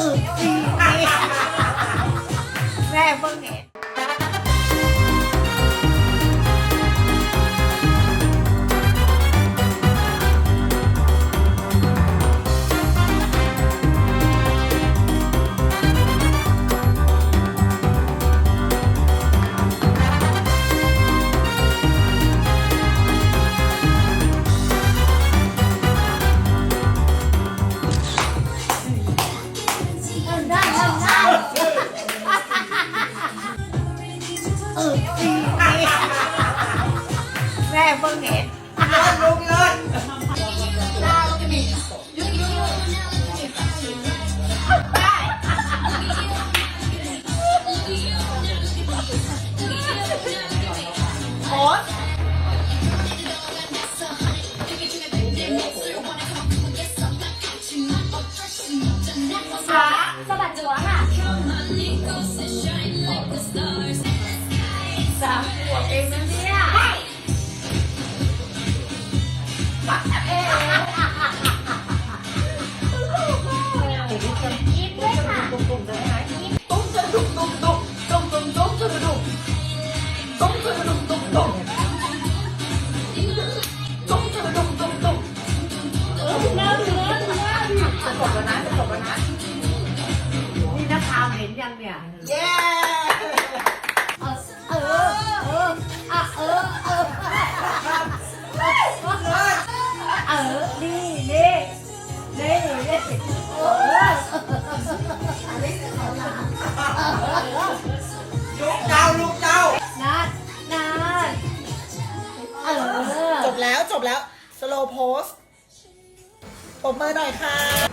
ออดีดี แม่เพิ่งเห็นลุกเลยได้ก็มียุดยุดได้โอ๊ตขาสะบัดจัวค่ะสามขวบเองนะเนี่ยยิ้ จบแล้วนะจะจบแล้วนะ นี่นักข่าวเห็นยังเนี่ย เย้เออ เออเอออะเออ เออ เออ นี่นี่นี่นี่เออลุกเจ้าลุกเจ้านัดนัดเออ จบแล้วจบแล้ว สโลโพสปรบมือหน่อยค่ะ